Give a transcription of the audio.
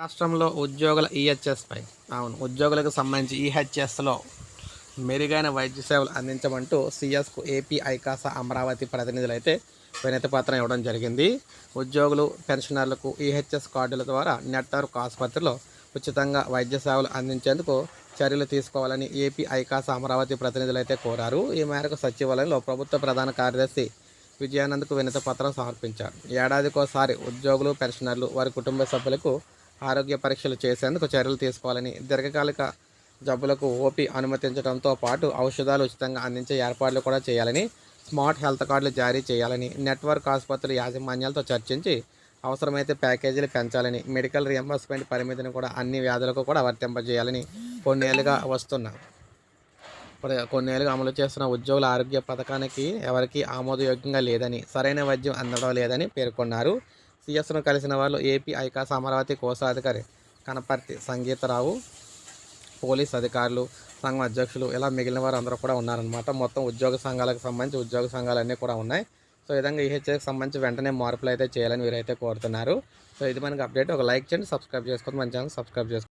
రాష్ట్రంలో ఉద్యోగుల ఈహెచ్ఎస్పై అవును ఉద్యోగులకు సంబంధించి ఈహెచ్ఎస్లో మెరుగైన వైద్య సేవలు అందించమంటూ సిఎస్కు ఏపీ ఐకాస అమరావతి ప్రతినిధులు అయితే పత్రం ఇవ్వడం జరిగింది. ఉద్యోగులు పెన్షనర్లకు ఈహెచ్ఎస్ కార్డుల ద్వారా నెట్వర్క్ ఆసుపత్రిలో ఉచితంగా వైద్య సేవలు అందించేందుకు చర్యలు తీసుకోవాలని ఏపీ ఐకాస అమరావతి ప్రతినిధులు అయితే కోరారు. ఈ మేరకు సచివాలయంలో ప్రభుత్వ ప్రధాన కార్యదర్శి విజయానంద్కు వినతిపత్రం సమర్పించారు. ఏడాదికోసారి ఉద్యోగులు పెన్షనర్లు వారి కుటుంబ సభ్యులకు ఆరోగ్య పరీక్షలు చేసేందుకు చర్యలు తీసుకోవాలని దీర్ఘకాలిక జబ్బులకు ఓపీ అనుమతించడంతో పాటు ఔషధాలు ఉచితంగా అందించే ఏర్పాట్లు కూడా చేయాలని స్మార్ట్ హెల్త్ కార్డులు జారీ చేయాలని నెట్వర్క్ ఆసుపత్రుల యాజమాన్యాలతో చర్చించి అవసరమైతే ప్యాకేజీలు పెంచాలని మెడికల్ రియంబర్స్మెంట్ పరిమితిని కూడా అన్ని వ్యాధులకు కూడా వర్తింపజేయాలని కొన్నేళ్ళుగా వస్తున్న కొన్నేళ్ళుగా అమలు చేస్తున్న ఉద్యోగుల ఆరోగ్య పథకానికి ఎవరికీ ఆమోదయోగ్యంగా లేదని సరైన వైద్యం అందడం లేదని పేర్కొన్నారు. సిఎస్ను కలిసిన వాళ్ళు ఏపీ ఐకాస్ అమరావతి కోశాధికారి కనపర్తి సంగీతరావు పోలీస్ అధికారులు సంఘం అధ్యక్షులు ఇలా మిగిలిన వారు అందరూ కూడా ఉన్నారనమాట మొత్తం ఉద్యోగ సంఘాలకు సంబంధించి ఉద్యోగ సంఘాలు అన్నీ కూడా ఉన్నాయి. సో ఈ విధంగా ఈహెచ్ఏకి సంబంధించి వెంటనే మార్పులు అయితే చేయాలని వీరైతే కోరుతున్నారు. సో ఇది మనకి అప్డేట్. ఒక లైక్ చేయండి సబ్స్క్రైబ్ చేసుకోండి. మన ఛానల్ సబ్స్క్రైబ్ చేసుకోండి.